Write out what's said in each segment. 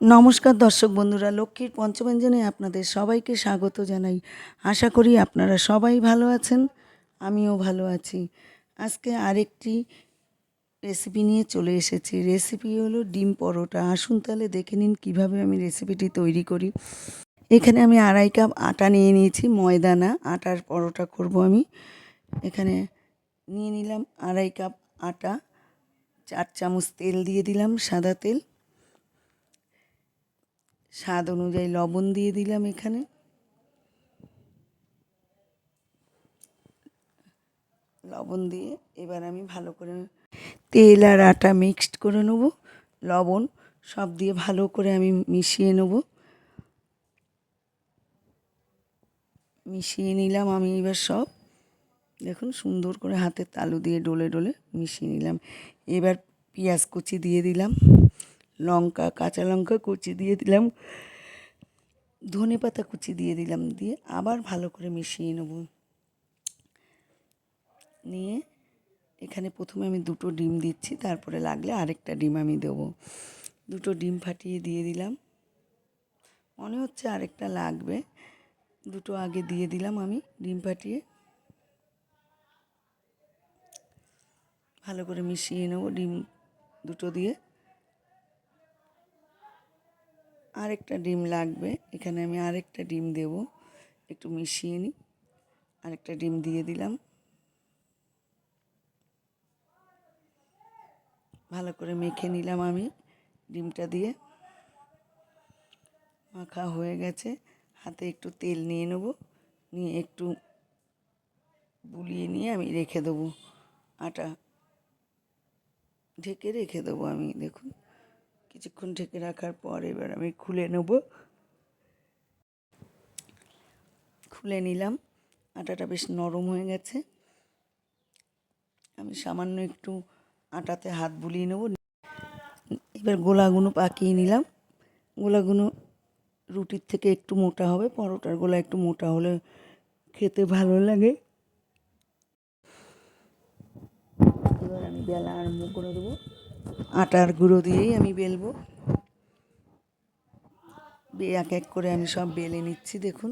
নমস্কার দর্শক বন্ধুরা, লক্ষ্মীর পঞ্চব্যঞ্জনে আপনাদের সবাইকে স্বাগত জানাই। আশা করি আপনারা সবাই ভালো আছেন, আমিও ভালো আছি। আজকে আরেকটি রেসিপি নিয়ে চলে এসেছি। রেসিপি হলো ডিম পরোটা। আসুন তাহলে দেখে নিন কীভাবে আমি রেসিপিটি তৈরি করি। এখানে আমি আড়াই কাপ আটা নিয়ে নিয়েছি, ময়দানা। আটার পরোটা করব আমি। এখানে নিয়ে নিলাম আড়াই কাপ আটা, চার চামচ তেল দিয়ে দিলাম সাদা তেল। স্বাদ অনুযায়ী লবণ দিয়ে দিলাম এখানে। লবণ দিয়ে এবার আমি ভালো করে তেল আর আটা মিক্সড করে নেব। লবণ সব দিয়ে ভালো করে আমি মিশিয়ে নেব। মিশিয়ে নিলাম আমি এবার সব। দেখুন সুন্দর করে হাতের তালু দিয়ে ডলে ডলে মিশিয়ে নিলাম। এবার পেঁয়াজ কুচি দিয়ে দিলাম। লঙ্কা, কাঁচা লঙ্কা কুচি দিয়ে দিলাম। ধনে পাতা কুচি দিয়ে দিলাম, দিয়ে আবার ভালো করে মিশিয়ে নেব। নিয়ে এখানে প্রথমে আমি দুটো ডিম দিচ্ছি, তারপরে লাগলে আরেকটা ডিম আমি দেবো। দুটো ডিম ফাটিয়ে দিয়ে দিলাম। মনে হচ্ছে আরেকটা লাগবে। দুটো আগে দিয়ে দিলাম আমি ডিম ফাটিয়ে। ভালো করে মিশিয়ে নেব ডিম দুটো দিয়ে। আরেকটা ডিম লাগবে। এখানে আমি আরেকটা ডিম দেব। একটু মিশিয়ে নিই। আরেকটা ডিম দিয়ে দিলাম। ভালো করে মেখে নিলাম আমি ডিমটা দিয়ে। মাখা হয়ে গেছে। হাতে একটু তেল নিয়ে নেব। নিয়ে একটু বুলিয়ে নিয়ে আমি রেখে দেবো। আটা ঢেকে রেখে দেবো আমি, দেখুন। কিছুক্ষণ ঢেকে রাখার পর এবার আমি খুলে নেব। খুলে নিলাম। আটাটা বেশ নরম হয়ে গেছে। আমি সামান্য একটু আটাতে হাত বুলিয়ে নেব। এবার গোলাগুলো পাকিয়ে নিলাম। গোলাগুলো রুটির থেকে একটু মোটা হবে। পরোটার গোলা একটু মোটা হলে খেতে ভালো লাগে। এবার আমি বেলা আরম্ভ করে দেবো। আটার গুঁড়ো দিয়েই আমি বেলবো। এক এক করে আমি সব বেলে নিচ্ছি, দেখুন।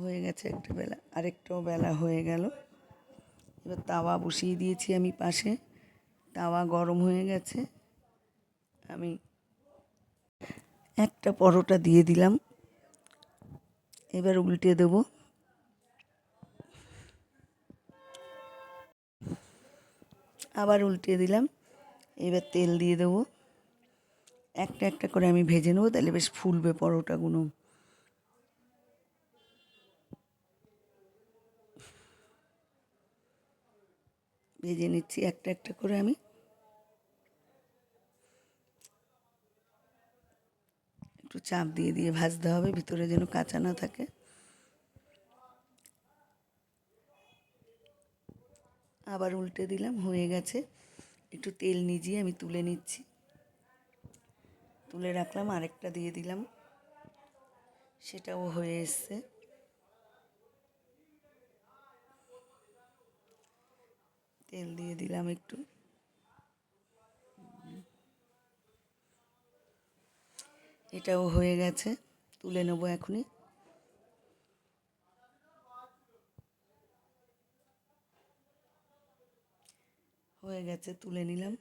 হয়ে গেছে একটা বেলা, আরেকটাও বেলা হয়ে গেল। এবার তাওয়া বসিয়ে দিয়েছি আমি পাশে। তাওয়া গরম হয়ে গেছে। আমি একটা পরোটা দিয়ে দিলাম। এবার উল্টে দেবো আবার উল্টে দিলাম। এবার তেল দিয়ে দেবো। একটা একটা করে আমি ভেজে নেব, তাহলে বেশ ফুলবে পরোটাগুলো। ভেজে নিচ্ছি একটা একটা করে আমি। একটু চাপ দিয়ে দিয়ে ভাজতে হবে, ভিতরে যেন কাঁচা না থাকে। আবার উল্টে দিলাম, হয়ে গেছে। একটু তেল নিজিয়ে আমি তুলে নিচ্ছি। তুলে রাখলাম, আরেকটা দিয়ে দিলাম। সেটাও হয়ে এসছে। তেল দিয়ে দিলাম একটু। এটাও হয়ে গেছে, তুলে নেব এখনই। হয়ে গেছে, তুলে নিলাম।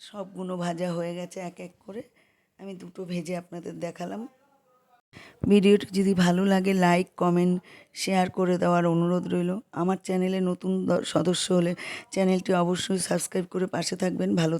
সবগুলো ভাজা হয়ে গেছে এক এক করে। আমি দুটো ভেজে আপনাদের দেখালাম। ভিডিওটি যদি ভালো লাগে, লাইক, কমেন্ট, শেয়ার করে দেওয়ার অনুরোধ রইল। আমার চ্যানেলে নতুন সদস্য হলে চ্যানেলটি অবশ্যই সাবস্ক্রাইব করে পাশে থাকবেন। ভালো